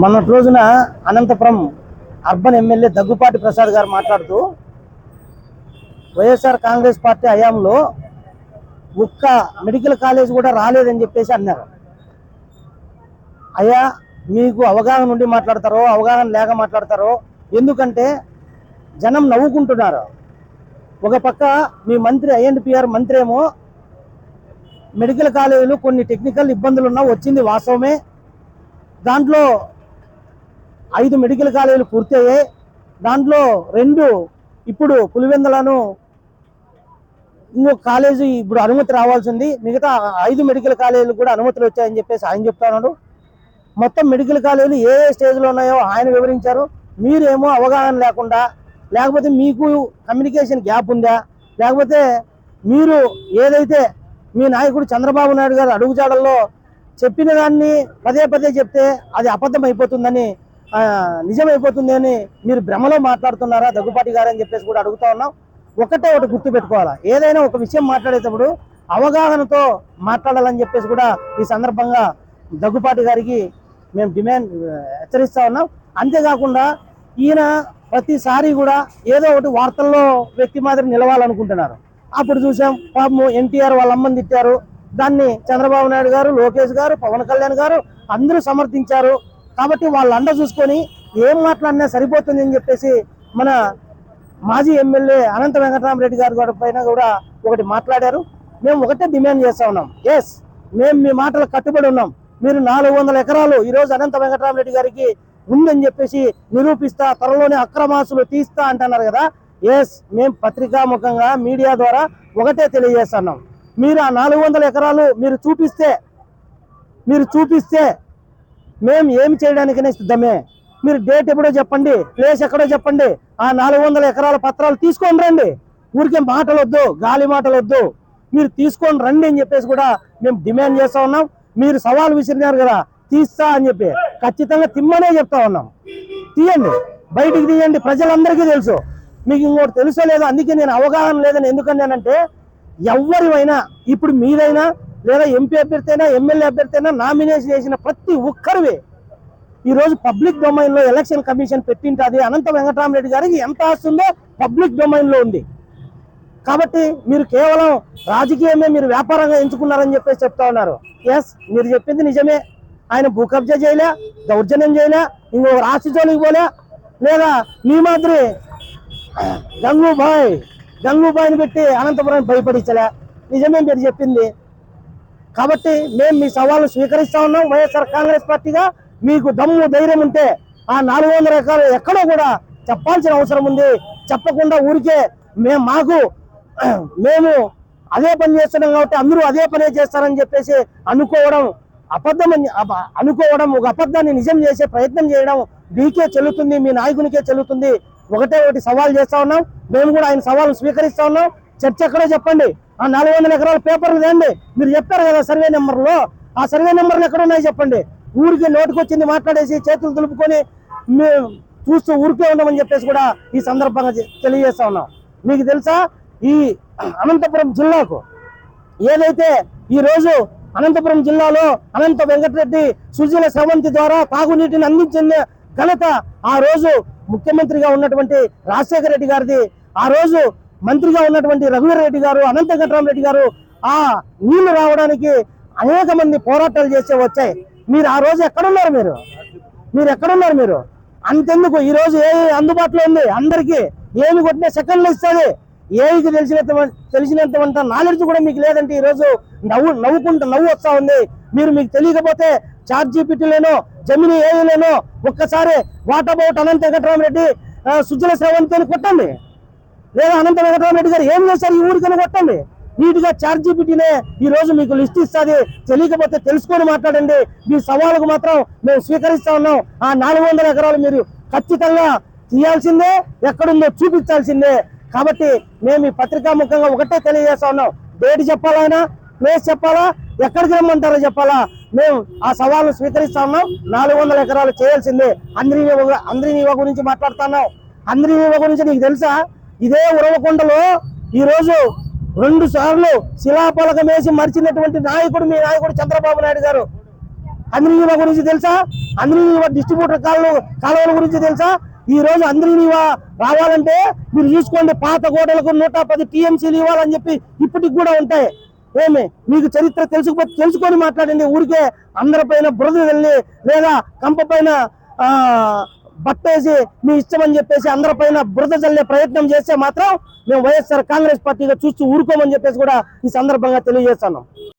మొన్నటి రోజున Anantapuram urban MLA Daggubati Prasad గారు మాట్లాడుతూ వైఎస్ఆర్ కాంగ్రెస్ పార్టీ హయాంలో ఒక్క మెడికల్ కాలేజ్ కూడా రాలేదని చెప్పేసి అన్నారు. అయ్యా మీకు అవగాహన ఉండి మాట్లాడతారో అవగాహన లేక మాట్లాడతారో ఎందుకంటే జనం నవ్వుకుంటున్నారు. ఒక పక్క మీ మంత్రి ఐఎన్పిఆర్ మంత్రి ఏమో మెడికల్ కాలేజీలు కొన్ని టెక్నికల్ ఇబ్బందులు ఉన్నా వచ్చింది వాస్తవమే. దాంట్లో ఐదు మెడికల్ కాలేజీలు పూర్తయ్యాయి. దాంట్లో రెండు ఇప్పుడు పులివెందులను ఇంకొక కాలేజీ ఇప్పుడు అనుమతి రావాల్సింది మిగతా ఐదు మెడికల్ కాలేజీలు కూడా అనుమతులు వచ్చాయని చెప్పేసి ఆయన చెప్తున్నాడు. మొత్తం మెడికల్ కాలేజీలు ఏ ఏ స్టేజ్లో ఉన్నాయో ఆయన వివరించారు. మీరేమో అవగాహన లేకుండా లేకపోతే మీకు కమ్యూనికేషన్ గ్యాప్ ఉందా లేకపోతే మీరు ఏదైతే మీ నాయకుడు చంద్రబాబు నాయుడు గారు అడుగుజాడల్లో చెప్పిన దాన్ని పదే పదే చెప్తే అది అబద్ధం అయిపోతుందని నిజమైపోతుంది అని మీరు భ్రమలో మాట్లాడుతున్నారా? దగ్గుపాటి గారు అని చెప్పేసి కూడా అడుగుతా ఉన్నాం. ఒకటే ఒకటి గుర్తు పెట్టుకోవాలా. ఏదైనా ఒక విషయం మాట్లాడేటప్పుడు అవగాహనతో మాట్లాడాలని చెప్పేసి కూడా ఈ సందర్భంగా దగ్గుపాటి గారికి మేము డిమాండ్ హెచ్చరిస్తా ఉన్నాం. అంతేకాకుండా ఈయన ప్రతిసారి కూడా ఏదో ఒకటి వార్తల్లో వ్యక్తి మాదిరి నిలవాలనుకుంటున్నారు. అప్పుడు చూసాం పాపము ఎన్టీఆర్ వాళ్ళ అమ్మని తిట్టారు. దాన్ని చంద్రబాబు నాయుడు గారు లోకేష్ గారు పవన్ కళ్యాణ్ గారు అందరూ సమర్థించారు. కాబట్టి వాళ్ళ అండ చూసుకొని ఏం మాట్లాడినా సరిపోతుంది అని చెప్పేసి మన మాజీ ఎమ్మెల్యే అనంత వెంకటరామరెడ్డి గారు కూడా పైన కూడా ఒకటి మాట్లాడారు. మేము ఒకటే డిమాండ్ చేస్తా ఉన్నాం. ఎస్ మేము మీ మాటలకు కట్టుబడి ఉన్నాం. మీరు నాలుగు వందల ఎకరాలు ఈరోజు అనంత వెంకటరామరెడ్డి గారికి ఉందని చెప్పేసి నిరూపిస్తా త్వరలోనే అక్రమాసులు తీస్తా అంటున్నారు కదా. ఎస్ మేము పత్రికాముఖంగా మీడియా ద్వారా ఒకటే తెలియజేస్తున్నాం మీరు ఆ నాలుగు వందల ఎకరాలు మీరు చూపిస్తే మీరు చూపిస్తే మేము ఏమి చేయడానికైనా సిద్ధమే. మీరు డేట్ ఎప్పుడో చెప్పండి ప్లేస్ ఎక్కడో చెప్పండి ఆ నాలుగు వందల ఎకరాల పత్రాలు తీసుకొని రండి. ఊరికే మాటలు వద్దు గాలి మాటలు వద్దు మీరు తీసుకొని రండి అని చెప్పేసి కూడా మేము డిమాండ్ చేస్తా ఉన్నాం. మీరు సవాల్ విసిరినారు కదా తీస్తా అని చెప్పి ఖచ్చితంగా తిమ్మనే చెప్తా ఉన్నాం. తీయండి బయటికి తీయండి ప్రజలందరికీ తెలుసు. మీకు ఇంకోటి తెలుసో లేదో అందుకే నేను అవగాహన లేదని ఎందుకన్నానంటే ఎవరివైనా ఇప్పుడు మీదైనా లేదా ఎంపీ అభ్యర్థి అయినా ఎమ్మెల్యే అభ్యర్థి అయినా నామినేషన్ చేసిన ప్రతి ఒక్కరివి. ఈరోజు పబ్లిక్ డొమైన్లో ఎలక్షన్ కమిషన్ పెట్టింటది అనంత వెంకటరామరెడ్డి గారికి ఎంత ఆస్తుందో పబ్లిక్ డొమైన్లో ఉంది. కాబట్టి మీరు కేవలం రాజకీయమే మీరు వ్యాపారంగా ఎంచుకున్నారని చెప్పేసి చెప్తా ఉన్నారు. ఎస్ మీరు చెప్పింది నిజమే. ఆయన భూ కబ్జా చేయలే దౌర్జన్యం చేయలే ఇంకో రాష్ట్ర జోలికి పోలే లేదా మీ మాదిరి గంగూబాయ్ గంగూబాయ్ని పెట్టి అనంతపురం భయపడించలే. నిజమే మీరు చెప్పింది. కాబట్టి మేము మీ సవాలు స్వీకరిస్తా ఉన్నాం. వైఎస్ఆర్ కాంగ్రెస్ పార్టీగా మీకు దమ్ము ధైర్యం ఉంటే ఆ నాలుగు వందల ఎకరాలు ఎక్కడో కూడా చెప్పాల్సిన అవసరం ఉంది. చెప్పకుండా ఊరికే మేము మాకు మేము అదే పని చేస్తున్నాం కాబట్టి అందరూ అదే పనే చేస్తారని చెప్పేసి అనుకోవడం అబద్ధం అని అనుకోవడం ఒక అబద్ధాన్ని నిజం చేసే ప్రయత్నం చేయడం మీకే చెల్లుతుంది మీ నాయకునికే చెల్లుతుంది. ఒకటే ఒకటి సవాల్ చేస్తా ఉన్నాం. మేము కూడా ఆయన సవాల్ స్వీకరిస్తా ఉన్నాం. చర్చ ఎక్కడో చెప్పండి. ఆ నాలుగు వందల ఎకరాల పేపర్లు తేండి మీరు చెప్పారు కదా సర్వే నెంబర్లో. ఆ సర్వే నెంబర్లు ఎక్కడ ఉన్నాయి చెప్పండి. ఊరికి నోటుకొచ్చింది మాట్లాడేసి చేతులు దులుపుకొని మేము చూస్తూ ఊరికే ఉన్నామని చెప్పేసి కూడా ఈ సందర్భంగా తెలియజేస్తా ఉన్నాం. మీకు తెలుసా? ఈ అనంతపురం జిల్లాకు ఏదైతే ఈ రోజు అనంతపురం జిల్లాలో అనంత వెంకటరెడ్డి సుజల స్రవంతి ద్వారా తాగునీటిని అందించిన ఘనత ఆ రోజు ముఖ్యమంత్రిగా ఉన్నటువంటి రాజశేఖర రెడ్డి గారిది. ఆ రోజు మంత్రిగా ఉన్నటువంటి రఘువీర్ రెడ్డి గారు అనంత రెడ్డి గారు ఆ నీళ్ళు రావడానికి అనేక మంది పోరాటాలు చేసే వచ్చాయి. మీరు ఆ రోజు ఎక్కడున్నారు మీరు? మీరు ఎక్కడున్నారు మీరు? అంతెందుకు? ఈ రోజు ఏ అందుబాటులో ఉంది? అందరికీ ఏమి కొట్టినా సెకండ్లు ఇస్తుంది. ఏకి తెలిసినంత తెలిసినంత నాలెడ్జ్ కూడా మీకు లేదంటే ఈరోజు నవ్వు నవ్వుకుంటూ నవ్వు వస్తా ఉంది. మీరు మీకు తెలియకపోతే చార్ట్ జీపీటీలోనో జమిని ఏఈలోనో ఒక్కసారి వాట్ అబౌట్ అనంత వెంకటరామరెడ్డి సుజల శ్రవంతి అని కొట్టండి. లేదా అనంత వెంకటరామరెడ్డి గారు ఏం చేశారు ఈ ఊరికని కొట్టండి. నీటిగా గా జీపీటీనే ఈ రోజు మీకు లిస్ట్ ఇస్తుంది. తెలియకపోతే తెలుసుకొని మాట్లాడండి. మీ సవాలుకు మాత్రం మేము స్వీకరిస్తా ఉన్నాం. ఆ నాలుగు వందల ఎకరాలు మీరు ఖచ్చితంగా తీయాల్సిందే ఎక్కడుందో చూపించాల్సిందే. కాబట్టి మేము ఈ పత్రికా ముఖంగా ఒకటే తెలియజేస్తా ఉన్నాం. డేట్ చెప్పాలా ఆయన? ప్లేస్ చెప్పాలా? ఎక్కడికి రమ్మంటారో చెప్పాలా? మేము ఆ సవాల్ను స్వీకరిస్తా ఉన్నాం. నాలుగు వందల ఎకరాలు చేయాల్సిందే. అందరి అంద్రీనీవ గురించి మాట్లాడుతున్నాం అంద్రీనీవ గురించి నీకు తెలుసా? ఇదే ఉరవకొండలో ఈ రోజు రెండు సార్లు శిలాపలకం వేసి మరిచినటువంటి నాయకుడు మీ నాయకుడు చంద్రబాబు నాయుడు గారు. అంద్రీనీవా గురించి తెలుసా? అంద్రీనీవా డిస్ట్రిబ్యూటర్ కాలువ కాలువల గురించి తెలుసా? ఈ రోజు అంద్రీనీవా రావాలంటే మీరు చూసుకోండి పాత గోడలకు నూట పది టీఎంసీలు ఇవ్వాలని చెప్పి ఇప్పటికి కూడా ఉంటాయి. ఏమి? మీకు చరిత్ర తెలుసుకుపోతే తెలుసుకొని మాట్లాడండి. ఊరికే అందరిపైన బురద వెళ్ళి లేదా కంప పైన ఆ, బట్టేసి మీ ఇష్టమని చెప్పేసి అందరిపైన బురద చల్లే ప్రయత్నం చేస్తే మాత్రం మేము వైఎస్ఆర్ కాంగ్రెస్ పార్టీగా చూస్తూ ఊరుకోమని చెప్పేసి కూడా ఈ సందర్భంగా తెలియజేస్తున్నాం.